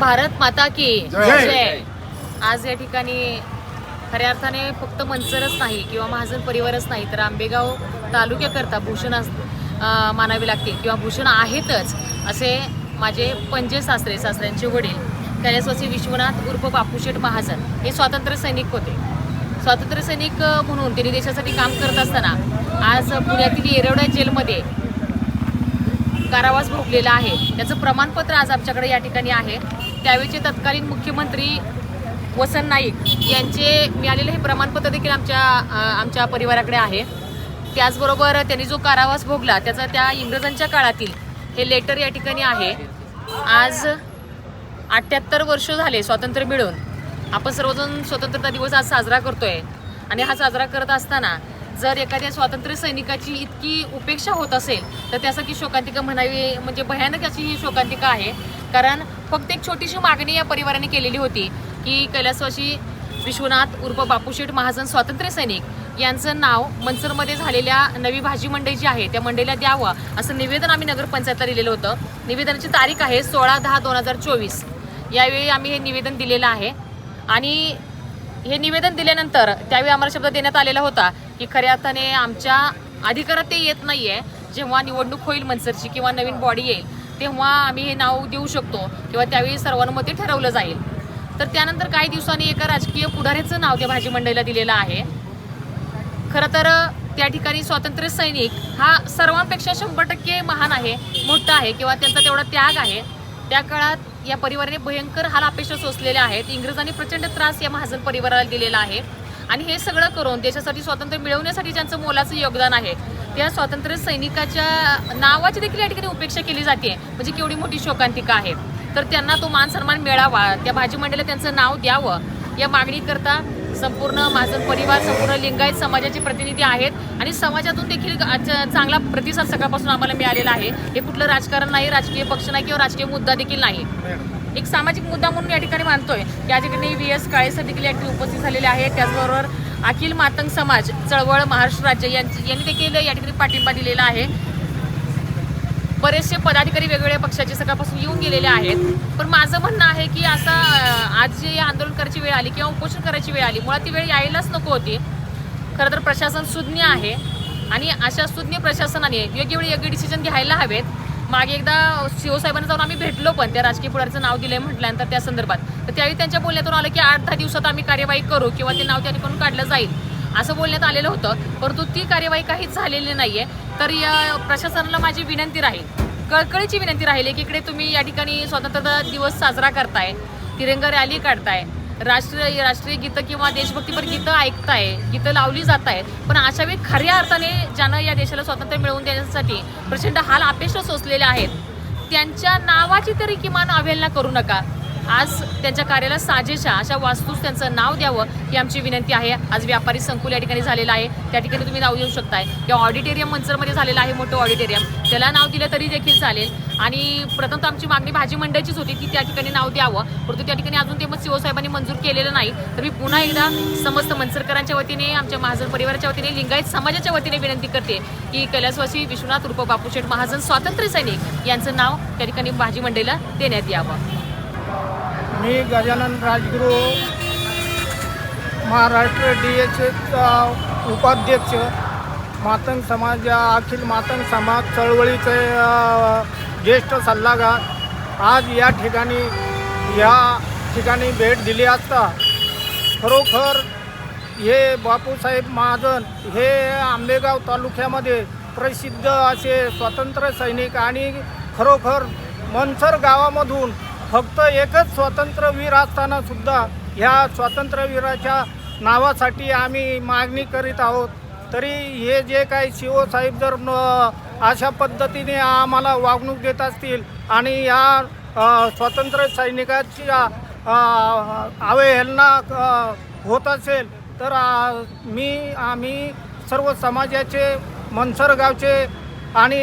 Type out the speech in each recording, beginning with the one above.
भारत माता की जय. आज या ठिकाणी खऱ्या अर्थाने फक्त मनसरच नाही किंवा महाजन परिवारच नाही तर आंबेगाव तालुक्याकरता भूषण मानावे लागतील किंवा भूषण आहेतच असे माझे पंजे सासरे सासऱ्यांचे वडील कैलासवासी विश्वनाथ उर्फ बापूशेठ महाजन हे स्वातंत्र्य सैनिक होते. स्वातंत्र्य सैनिक म्हणून त्यांनी देशासाठी काम करत असताना आज पुण्यातील येरवडा जेलमध्ये कारावास भोगलेला आहे. त्याचं प्रमाणपत्र आज आमच्याकडे या ठिकाणी आहे. त्यावेळचे तत्कालीन मुख्यमंत्री वसंत नाईक यांचे मिळालेले हे प्रमाणपत्र देखील आमच्या आमच्या परिवाराकडे आहे. त्याचबरोबर त्यांनी जो कारावास भोगला त्याचा त्या इंग्रजांच्या काळातील हे लेटर या ठिकाणी आहे. आज अठ्ठ्याहत्तर वर्ष झाले स्वातंत्र्य मिळून. आपण सर्वजण स्वतंत्रता दिवस आज साजरा करतोय. आणि हा साजरा करत असताना जर एखाद्या स्वातंत्र्य सैनिकाची इतकी उपेक्षा होत असेल तर त्यासाठी शोकांतिका म्हणावी म्हणजे भयानक अशी ही शोकांतिका आहे. कारण फक्त एक छोटीशी मागणी या परिवाराने केलेली होती की कैलासवाशी विश्वनाथ उर्फ बापूशेठ महाजन स्वातंत्र्य सैनिक यांचं नाव मनसरमध्ये झालेल्या नवी भाजी मंडई जी आहे त्या मंडईला द्यावं असं निवेदन आम्ही नगरपंचायतला दिलेलं होतं. निवेदनाची तारीख आहे सोळा दहा दोन हजार चोवीस. यावेळी आम्ही हे निवेदन दिलेलं आहे. आणि हे निवेदन दिल्यानंतर त्यावेळी आम्हाला शब्द देण्यात आलेला होता की खऱ्या अर्थाने आमच्या अधिकारात ते येत नाही आहे जेव्हा निवडणूक होईल मनसरची किंवा नवीन बॉडी येईल तेव्हा आम्ही हे नाव देऊ शकतो किंवा त्यावेळी सर्वांमध्ये ठरवलं जाईल. तर त्यानंतर काही दिवसांनी एका राजकीय पुढाऱ्याचं नाव त्या भाजी मंडईला दिलेलं आहे. खरं तर त्या ठिकाणी स्वातंत्र्य सैनिक हा सर्वांपेक्षा शंभर टक्के महान आहे मोठा आहे किंवा त्यांचा तेवढा त्याग आहे. त्या काळात या परिवाराने भयंकर हाल अपेक्षा सोसलेल्या आहेत. इंग्रजांनी प्रचंड त्रास या महाजन परिवाराला दिलेला आहे. आणि हे सगळं करून देशासाठी स्वातंत्र्य मिळवण्यासाठी ज्यांचं मोलाचं योगदान आहे त्या स्वातंत्र्य सैनिकाच्या नावाची देखील या ठिकाणी उपेक्षा केली जाते म्हणजे केवढी मोठी शोकांतिका आहे. तर त्यांना तो मान सन्मान मिळावा त्या भाजी मंडळीला त्यांचं नाव द्यावं या मागणीकरता संपूर्ण माझं परिवार संपूर्ण लिंगायत समाजाचे प्रतिनिधी आहेत आणि समाजातून देखील चांगला प्रतिसाद सकाळपासून आम्हाला मिळालेला आहे. हे कुठलं राजकारण नाही राजकीय पक्ष नाही किंवा राजकीय मुद्दा देखील नाही. एक सामाजिक मुद्दा म्हणून या ठिकाणी मानतोय. या ठिकाणी व्ही एस काळेसर देखील या ठिकाणी उपस्थित झालेले आहेत. त्याचबरोबर अखिल मातंग समाज चळवळ महाराष्ट्र राज्य यांनी देखील या ठिकाणी पाठिंबा दिलेला आहे. बरेचसे पदाधिकारी वेगवेगळ्या पक्षाचे सकाळपासून येऊन गेलेले आहेत. पण माझं म्हणणं आहे की असं आज जे आंदोलन करायची वेळ आली किंवा उपोषण करायची वेळ आली मुळात ती वेळ यायलाच नको होती. खरं तर प्रशासन सुज्ञ आहे. आणि अशा सुज्ञ प्रशासनाने योग्य वेळी योग्य डिसिजन घ्यायला हवेत. मागे एकदा शिवसाहेबांना जाऊन आम्ही भेटलो पण त्या राजकीय पुढारचं नाव दिलंय म्हटल्यानंतर त्या संदर्भात. तर त्यावेळी त्यांच्या बोलण्यातून आलं की आठ दहा दिवसात आम्ही कार्यवाही करू किंवा ते नाव त्या ठिकाणून काढलं जाईल असं बोलण्यात आलेलं होतं. परंतु ती कार्यवाही काहीच झालेली नाहीये. तर या प्रशासनाला माझी विनंती राहील कळकळीची विनंती राहील एकीकडे तुम्ही या ठिकाणी स्वातंत्र्य दिवस साजरा करताय तिरंगा रॅली काढताय राष्ट्रीय राष्ट्रीय गीतं किंवा देशभक्तीपर गीतं ऐकताय गीतं लावली जात आहेत पण अशा वेळी खऱ्या अर्थाने ज्यानं या देशाला स्वातंत्र्य मिळवून देण्यासाठी प्रचंड हाल अपेक्षा सोसलेले आहेत त्यांच्या नावाची तरी किमान अवहेलना करू नका. आज त्यांच्या कार्याला साजेशा अशा वास्तूस त्यांचं नाव द्यावं ही आमची विनंती आहे. आज व्यापारी संकुल या ठिकाणी झालेलं आहे. त्या ठिकाणी तुम्ही नाव देऊ शकताय. किंवा ऑडिटोरियम मंचरमध्ये झालेलं आहे मोठं ऑडिटोरियम. त्याला नाव दिलं तरी देखील चालेल. आणि प्रथमतः आमची मागणी भाजी मंडळाचीच होती की त्या ठिकाणी नाव द्यावं. परंतु त्या ठिकाणी अजून ते मग शिवसाहेबांनी मंजूर केलेलं नाही. तर मी पुन्हा एकदा समस्त मंचरकरांच्या वतीने आमच्या महाजन परिवाराच्या वतीने लिंगायत समाजाच्या वतीने विनंती करते की कैलासवासी विश्वनाथ रूप बापूशेठ महाजन स्वातंत्र्य सैनिक यांचं नाव त्या ठिकाणी भाजी मंडईला देण्यात यावं. मी गजानन राजगुरू महाराष्ट्र डी एच उपाध्यक्ष. मातंग समाज या अखिल मातंग समाज चळवळीचे ज्येष्ठ सल्लागार. आज या ठिकाणी या ठिकाणी भेट दिली असता खरोखर हे बापूसाहेब महाजन हे आंबेगाव तालुक्यामध्ये प्रसिद्ध असे स्वातंत्र्य सैनिक आणि खरोखर मनसर गावामधून फक्त एकच स्वातंत्र्यवीर असताना सुद्धा ह्या स्वातंत्र्यवीराच्या नावासाठी आम्ही मागणी करीत आहोत. तरी हे जे काही शिवसाहेब जर अशा पद्धतीने आम्हाला वागणूक देत असतील आणि या स्वातंत्र्य सैनिकाच्या अवहेलना होत असेल तर आ, मी आम्ही सर्व समाजाचे मनसर गावचे आणि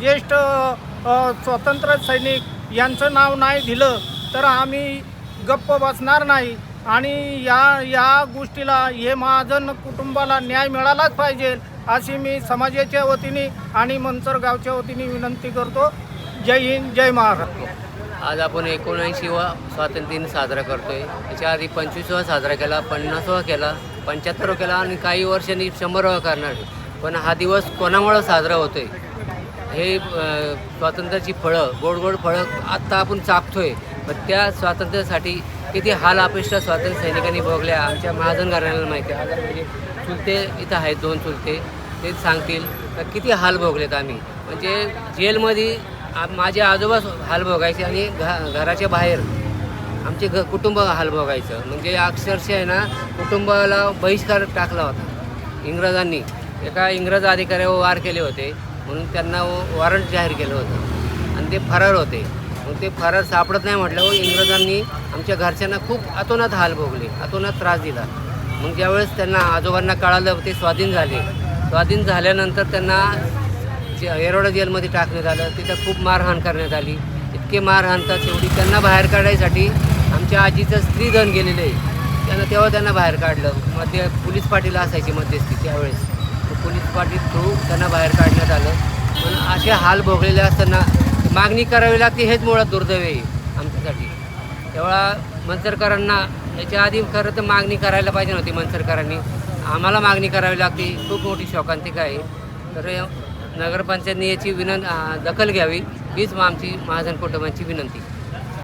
ज्येष्ठ स्वतंत्र स्वातंत्र्य सैनिक यांचं नाव नाही दिलं तर आम्ही गप्प बसणार नाही. आणि या या गोष्टीला हे महाजन कुटुंबाला न्याय मिळालाच पाहिजे अशी मी समाजाच्या वतीने आणि मनसर गावच्या वतीने विनंती करतो. जय हिंद जय महाराष्ट्र. आज आपण एकोणऐंशीवा स्वातंत्र्य दिन साजरा करतोय. त्याच्या आधी पंचवीसवा साजरा केला पन्नासवा केला पंच्याहत्तरवा केला आणि काही वर्षांनी शंभरवा करणार पण हा दिवस कोणामुळं साजरा होतोय? हे स्वातंत्र्याची फळं गोड गोड फळं आत्ता आपण चापतोय. पण त्या स्वातंत्र्यासाठी किती हाल अपेक्षा स्वातंत्र्य सैनिकांनी भोगल्या आमच्या महाजन घराण्याला माहिती आहे. म्हणजे चुलते इथं आहेत दोन चुलते. ते सांगतील किती हाल भोगलेत आम्ही? म्हणजे जेलमध्ये आ- माझे आजोबा हाल भोगायचे आणि घ घराच्या बाहेर आमचे घ कुटुंब हाल भोगायचं. म्हणजे अक्षरशः आहे ना कुटुंबाला बहिष्कार टाकला होता. इंग्रजांनी. एका इंग्रज अधिकाऱ्यावर वार केले होते म्हणून त्यांना वॉरंट जाहीर केलं होतं. आणि ते फरार होते. मग ते फरार सापडत नाही म्हटल्यावर इंग्रजांनी आमच्या घरच्यांना खूप अतोनात हाल भोगले अतोनात त्रास दिला. मग ज्यावेळेस त्यांना आजोबांना कळालं ते स्वाधीन झाले. स्वाधीन झाल्यानंतर त्यांना जे येरोडा जेलमध्ये टाकण्यात आलं तिथं खूप मारहाण करण्यात आली. इतके मारहाण तर तेवढी त्यांना बाहेर काढायसाठी आमच्या आजीचं स्त्रीधन गेलेलं आहे. त्यांना तेव्हा त्यांना बाहेर काढलं. मध्ये पोलीस पाटील असायची मध्यस्थी त्यावेळेस. पोलीस पाटील थ्रू त्यांना बाहेर काढण्यात आलं. पण असे हाल भोगलेले असताना मागणी करावी लागते हेच मुळात दुर्दैव आहे आमच्यासाठी. तेव्हा मनसरकरांना याच्या आधी खरं तर मागणी करायला पाहिजे नव्हती मनसरकरांनी. आम्हाला मागणी करावी लागते खूप मोठी शोकांतिका आहे. तर नगरपंचायतने याची विनं दखल घ्यावी हीच आमची महाजन कुटुंबांची विनंती.